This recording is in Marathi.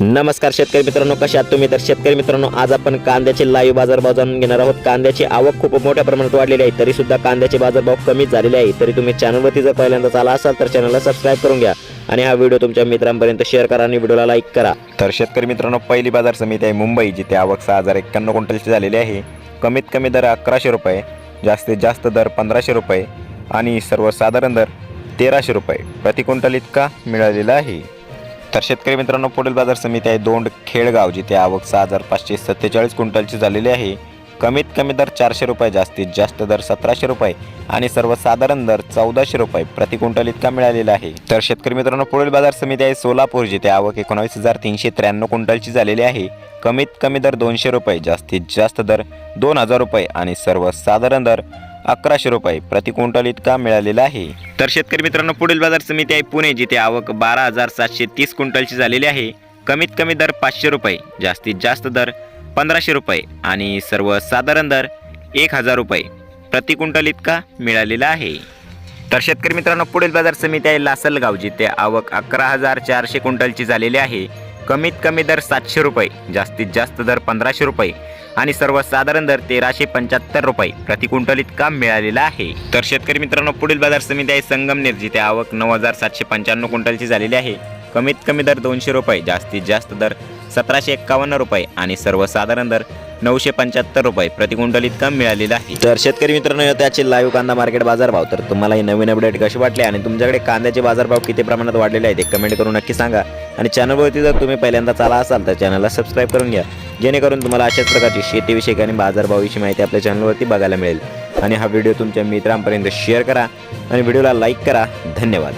नमस्कार शेतकरी मित्रांनो कशा आहात तुम्ही? तर शेतकरी मित्रांनो आज आपण कांद्याचे लाईव्ह बाजारभाव जाणून घेणार आहोत. कांद्याची आवक खूप मोठ्या प्रमाणात वाढलेली आहे तरी सुद्धा कांद्याचे बाजारभाव कमीच झालेले आहे. तरी तुम्ही चॅनलवरती जर पहिल्यांदाच आला असाल तर चॅनलला सबस्क्राईब करून घ्या आणि हा व्हिडिओ तुमच्या मित्रांपर्यंत शेअर करा आणि व्हिडिओला लाईक करा. तर शेतकरी मित्रांनो पहिली बाजार समिती आहे मुंबई जिथे आवक सहा हजार एक्क्याण्णव क्विंटलची झालेली आहे. कमीत कमी दर अकराशे रुपये जास्तीत जास्त दर पंधराशे रुपये आणि सर्वसाधारण दर तेराशे रुपये. प्रति क्विंटल इतका मिळालेला आहे. तर शेतकरी मित्रांनो पुढील बाजार समिती आहे दोंड खेळगाव जिथे आवक सहा हजार पाचशे सत्तेचाळीस क्विंटलची झालेली आहे. कमीत कमी दर चारशे रुपये जास्तीत जास्त दर सतराशे रुपये आणि सर्वसाधारण दर चौदाशे रुपये प्रति क्विंटल इतका मिळालेला आहे. तर शेतकरी मित्रांनो पुढील बाजार समिती आहे सोलापूर जिथे आवक एकोणावीस हजार तीनशे त्र्याण्णव क्विंटलची झालेली आहे. कमीत कमी दर दोनशे रुपये जास्तीत जास्त दर दोन हजार रुपये आणि सर्वसाधारण दर अकराशे रुपये प्रति क्विंटल इतका मिळालेला आहे. तर शेतकरी मित्रांनो पुढील बाजार समिती आहे पुणे जिथे आवक बारा हजार सातशे तीस क्विंटलची झालेली आहे. कमीत कमी दर पाचशे रुपये जास्तीत जास्त दर पंधराशे रुपये आणि सर्वसाधारण दर एक हजार रुपये प्रति क्विंटल इतका मिळालेला आहे. तर शेतकरी मित्रांनो पुढील बाजार समिती आहे लासलगाव जिथे आवक अकरा हजार चारशे क्विंटलची झालेली आहे. कमीत कमी दर सातशे रुपये जास्तीत जास्त दर पंधराशे रुपये आणि सर्वसाधारण दर तेराशे पंच्याहत्तर रुपये प्रति क्विंटल इतका मिळालेला आहे. तर शेतकरी मित्रांनो पुढील बाजार समिती आहे संगमनेर जिथे आवक नऊ हजार सातशे पंच्याण्णव क्विंटलची झालेली आहे. कमीत कमी दर दोनशे रुपये जास्तीत जास्त दर सतराशे एक्कावन्न रुपये आणि सर्वसाधारण दर नऊशे पंच्याहत्तर रुपये प्रति क्विंटल इतका मिळालेला आहे. तर शेतकरी मित्रांनो त्याचे लाईव्ह कांदा मार्केट बाजारभाव तर तुम्हाला हे नवीन अपडेट कसे वाटले आणि तुमच्याकडे कांद्याचे बाजारभाव किती प्रमाणात वाढलेले आहेत ते कमेंट करून नक्की सांगा. आणि चॅनलवरती जर तुम्ही पहिल्यांदा चाला असाल तर चॅनलला सबस्क्राईब करून घ्या. जेणेकरून तुम्हाला अशाच प्रकारची शेतीविषयक आणि बाजारभावाविषयी माहिती आपल्या चॅनलवरती बघायला मिळेल. आणि हा व्हिडिओ तुमच्या मित्रांपर्यंत शेअर करा आणि व्हिडिओला लाईक करा. धन्यवाद.